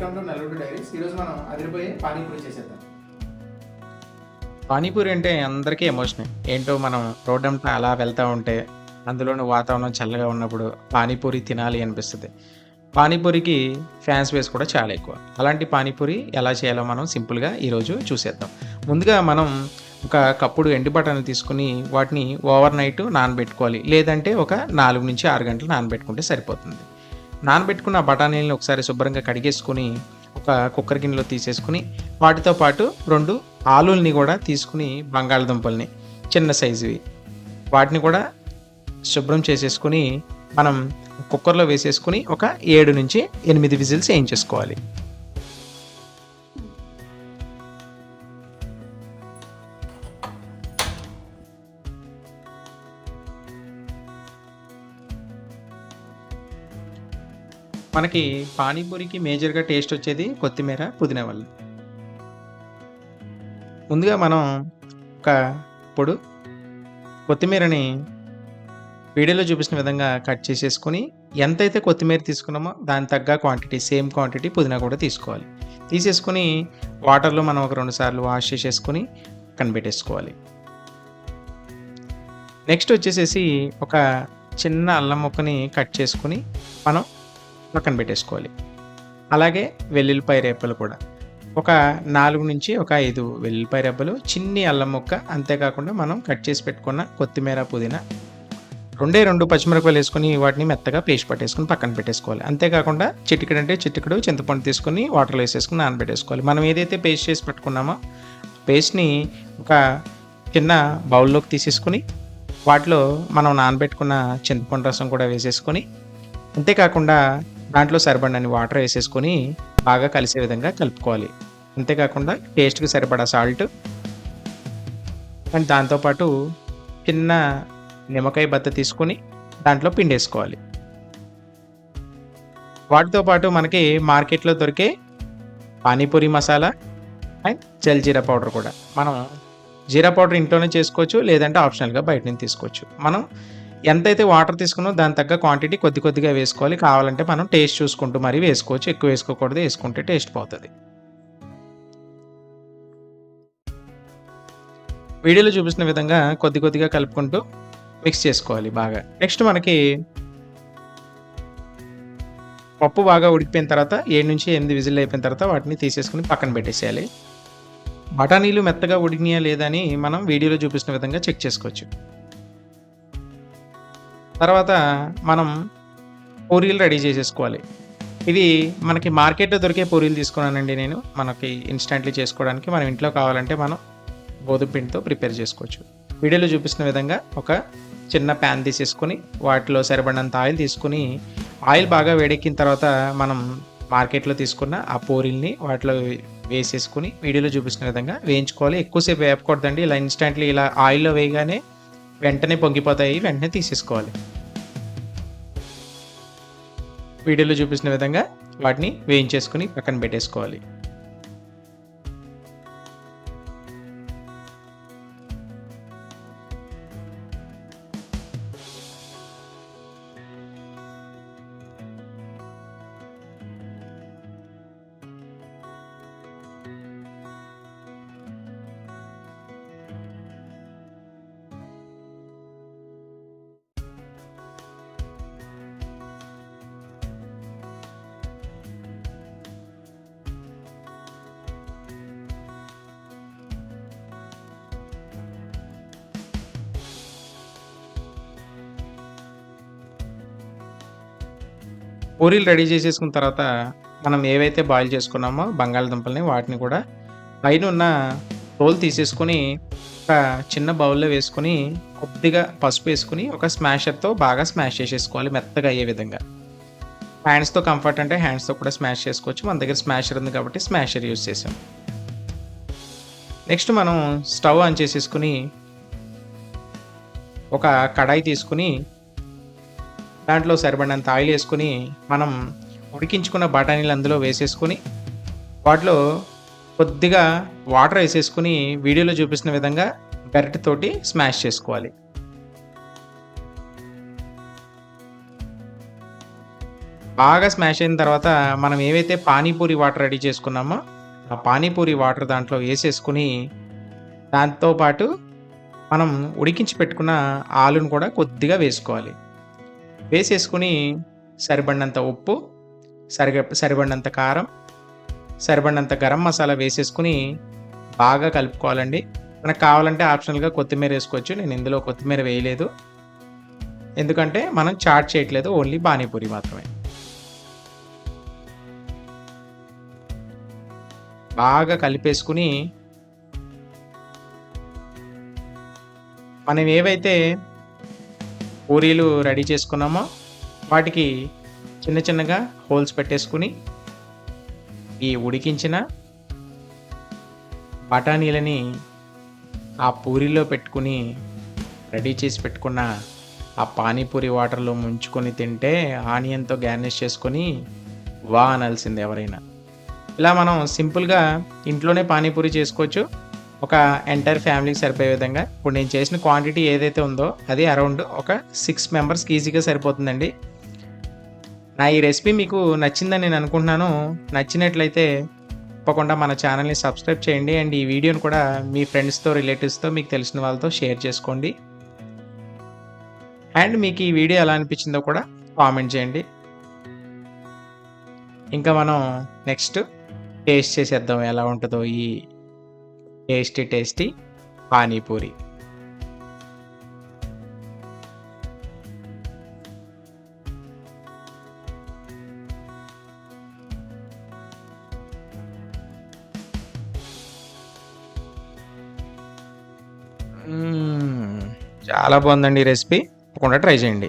Welcome to నలుగురు diaries. ఈరోజు మనం అదిరిపోయే పానీపూరి చేసేద్దాం. పానీపూరి అంటే అందరికీ ఎమోషన్. ఏంటో మనం రోడ్ అంతా అలా వెళ్తూ ఉంటే అందులోని వాతావరణం చల్లగా ఉన్నప్పుడు పానీపూరి తినాలి అనిపిస్తుంది. పానీపూరికి ఫ్యాన్స్ వేస్ కూడా చాలా ఎక్కువ. అలాంటి పానీపూరి ఎలా చేయాలో మనం సింపుల్గా ఈరోజు చూసేద్దాం. ముందుగా మనం ఒక కప్పుడు ఎండు బఠానీలు తీసుకుని వాటిని ఓవర్ నైట్ నానబెట్టుకోవాలి. లేదంటే ఒక నాలుగు నుంచి ఆరు గంటలు నానబెట్టుకుంటే సరిపోతుంది. నానబెట్టుకున్న బఠానీలను ఒకసారి శుభ్రంగా కడిగేసుకుని ఒక కుక్కర్ గిన్నెలో తీసేసుకుని వాటితో పాటు రెండు ఆలుల్ని కూడా తీసుకుని బంగాళదుంపల్ని చిన్న సైజువి. వాటిని కూడా శుభ్రం చేసేసుకుని మనం కుక్కర్లో వేసేసుకుని ఒక ఏడు నుంచి ఎనిమిది విజిల్స్ వేయించేసుకోవాలి. మనకి పానీపూరికి మేజర్గా టేస్ట్ వచ్చేది కొత్తిమీర పుదీనా వల్ల. ముందుగా మనం ఒక పొడు కొత్తిమీరని వీడియోలో చూపించిన విధంగా కట్ చేసేసుకొని ఎంతైతే కొత్తిమీర తీసుకున్నామో దాని తగ్గ క్వాంటిటీ సేమ్ క్వాంటిటీ పుదీనా కూడా తీసుకోవాలి. తీసేసుకొని వాటర్లో మనం ఒక రెండు సార్లు వాష్ చేసేసుకొని పక్కన పెట్టేసుకోవాలి నెక్స్ట్ వచ్చేసేసి ఒక చిన్న అల్లం ముక్కని కట్ చేసుకుని మనం పక్కన పెట్టేసుకోవాలి. అలాగే వెల్లుల్లిపాయ రేపలు కూడా. ఒక నాలుగు నుంచి ఒక ఐదు వెల్లుల్లిపాయ రెబ్బలు చిన్ని అల్లం ముక్క అంతేకాకుండా మనం కట్ చేసి పెట్టుకున్న కొత్తిమీర పుదీనా రెండే రెండు పచ్చిమిరపకాయలు వేసుకొని వాటిని మెత్తగా పేస్ట్ పట్టేసుకొని పక్కన పెట్టేసుకోవాలి. అంతేకాకుండా చిటికెడు అంటే చిటికెడు చింతపండు తీసుకొని వాటర్లో వేసేసుకుని నానబెట్టేసుకోవాలి. మనం ఏదైతే పేస్ట్ చేసి పెట్టుకున్నామో పేస్ట్ని ఒక చిన్న బౌల్లోకి తీసేసుకుని వాటిలో మనం నానబెట్టుకున్న చింతపండు రసం కూడా వేసేసుకొని అంతేకాకుండా దాంట్లో సరిపడని వాటర్ వేసేసుకొని బాగా కలిసే విధంగా కలుపుకోవాలి. అంతేకాకుండా టేస్ట్కి సరిపడా సాల్ట్. అండ్ దాంతోపాటు చిన్న నిమ్మకాయ బత్త తీసుకొని దాంట్లో పిండేసుకోవాలి. వాటితో పాటు మనకి మార్కెట్లో దొరికే పానీపూరి మసాలా అండ్ జల్ జీరా పౌడర్ కూడా. మనం జీరా పౌడర్ ఇంట్లోనే చేసుకోవచ్చు లేదంటే ఆప్షనల్గా బయట నుంచి తీసుకోవచ్చు. మనం ఎంతైతే వాటర్ తీసుకున్నో దాని తగ్గ క్వాంటిటీ కొద్ది కొద్దిగా వేసుకోవాలి. కావాలంటే మనం టేస్ట్ చూసుకుంటూ మరీ వేసుకోవచ్చు. ఎక్కువ వేసుకోకూడదు. వేసుకుంటే టేస్ట్ పోతుంది. వీడియోలో చూపిస్తున్న విధంగా కొద్ది కొద్దిగా కలుపుకుంటూ మిక్స్ చేసుకోవాలి బాగా. నెక్స్ట్ మనకి పప్పు బాగా ఉడికిపోయిన తర్వాత ఏడు నుంచి ఎనిమిది విజిల్ అయిపోయిన తర్వాత వాటిని తీసేసుకుని పక్కన పెట్టేసేయాలి. బఠానీలు మెత్తగా ఉడికినాయా లేదా అని మనం వీడియోలో చూపిస్తున్న విధంగా చెక్ చేసుకోవచ్చు. తర్వాత మనం పూరీలు రెడీ చేసేసుకోవాలి. ఇది మనకి మార్కెట్లో దొరికే పూరీలు తీసుకున్నానండి నేను. మనకి ఇన్స్టెంట్లీ చేసుకోవడానికి మనం ఇంట్లో కావాలంటే మనం గోధుమ పిండితో ప్రిపేర్ చేసుకోవచ్చు. వీడియోలో చూపిస్తున్న విధంగా ఒక చిన్న ప్యాన్ తీసేసుకొని వాటిలో సరిపడినంత ఆయిల్ తీసుకుని ఆయిల్ బాగా వేడెక్కిన తర్వాత మనం మార్కెట్లో తీసుకున్న ఆ పూరీల్ని వాటిలో వేసేసుకుని వీడియోలో చూపిస్తున్న విధంగా వేయించుకోవాలి. ఎక్కువసేపు వేపకూడదండి. ఇలా ఇన్స్టెంట్లీ ఇలా ఆయిల్లో వేయగానే వెంటనే పొంగిపోతాయి వెంటనే తీసేసుకోవాలి. వీడియోలో చూపిస్తున్న విధంగా వాటిని వేయించేసుకుని పక్కన పెట్టేసుకోవాలి. పూరీలు రెడీ చేసేసుకున్న తర్వాత మనం ఏవైతే బాయిల్ చేసుకున్నామో బంగాళదుంపల్ని వాటిని కూడా పైన ఉన్న రోల్ తీసేసుకొని ఒక చిన్న బౌల్లో వేసుకొని కొద్దిగా పసుపు వేసుకుని ఒక స్మాషర్తో బాగా స్మాష్ చేసేసుకోవాలి మెత్తగా అయ్యే విధంగా. హ్యాండ్స్తో కంఫర్ట్ అంటే హ్యాండ్స్తో కూడా స్మాష్ చేసుకోవచ్చు. మన దగ్గర స్మాషర్ ఉంది కాబట్టి స్మాషర్ యూస్ చేసాం. నెక్స్ట్ మనం స్టవ్ ఆన్ చేసేసుకుని ఒక కడాయి తీసుకుని దాంట్లో సరిపడినంత ఆయిల్ వేసుకుని మనం ఉడికించుకున్న బఠానీలు అందులో వేసేసుకుని వాటిలో కొద్దిగా వాటర్ వేసేసుకుని వీడియోలో చూపిస్తున్న విధంగా గరిటెతోటి స్మాష్ చేసుకోవాలి. బాగా స్మాష్ అయిన తర్వాత మనం ఏవైతే పానీపూరి వాటర్ రెడీ చేసుకున్నామో ఆ పానీపూరి వాటర్ దాంట్లో వేసేసుకుని దాంతోపాటు మనం ఉడికించి పెట్టుకున్న ఆలును కూడా కొద్దిగా వేసుకోవాలి. వేసేసుకుని సరిపడినంత ఉప్పు సరిగ సరిపడినంత కారం సరిపడినంత గరం మసాలా వేసేసుకుని బాగా కలుపుకోవాలండి. మనకు కావాలంటే ఆప్షనల్గా కొత్తిమీర వేసుకోవచ్చు. నేను ఇందులో కొత్తిమీర వేయలేదు. ఎందుకంటే మనం చాట్ చేయట్లేదు. ఓన్లీ పానీపూరి మాత్రమే. బాగా కలిపేసుకుని మనం ఏవైతే పూరీలు రెడీ చేసుకున్నామో? వాటికి చిన్న చిన్నగా హోల్స్ పెట్టేసుకుని ఈ ఉడికించిన బఠానీలని ఆ పూరిలో పెట్టుకుని రెడీ చేసి పెట్టుకున్న ఆ పానీపూరి వాటర్లో ముంచుకొని తింటే ఆనియన్తో గార్నిష్ చేసుకొని వా అనాల్సింది ఎవరైనా. ఇలా మనం సింపుల్గా ఇంట్లోనే పానీపూరి చేసుకోవచ్చు. ఒక ఎంటైర్ ఫ్యామిలీకి సరిపోయే విధంగా. ఇప్పుడు నేను చేసిన క్వాంటిటీ ఏదైతే ఉందో అది అరౌండ్ ఒక సిక్స్ మెంబర్స్కి ఈజీగా సరిపోతుందండి. నా ఈ రెసిపీ మీకు నచ్చిందని నేను అనుకుంటున్నాను. నచ్చినట్లయితే తప్పకుండా మన ఛానల్ని సబ్స్క్రైబ్ చేయండి. అండ్ ఈ వీడియోని కూడా మీ ఫ్రెండ్స్తో రిలేటివ్స్తో మీకు తెలిసిన వాళ్ళతో షేర్ చేసుకోండి. అండ్ మీకు ఈ వీడియో ఎలా అనిపించిందో కూడా కామెంట్ చేయండి. ఇంకా మనం నెక్స్ట్ టేస్ట్ చేసేద్దాం. ఎలా ఉంటుందో ఈ టేస్టీ టేస్టీ పానీపూరి. చాలా బాగుందండి ఈ రెసిపీ. తప్పకుండా ట్రై చేయండి.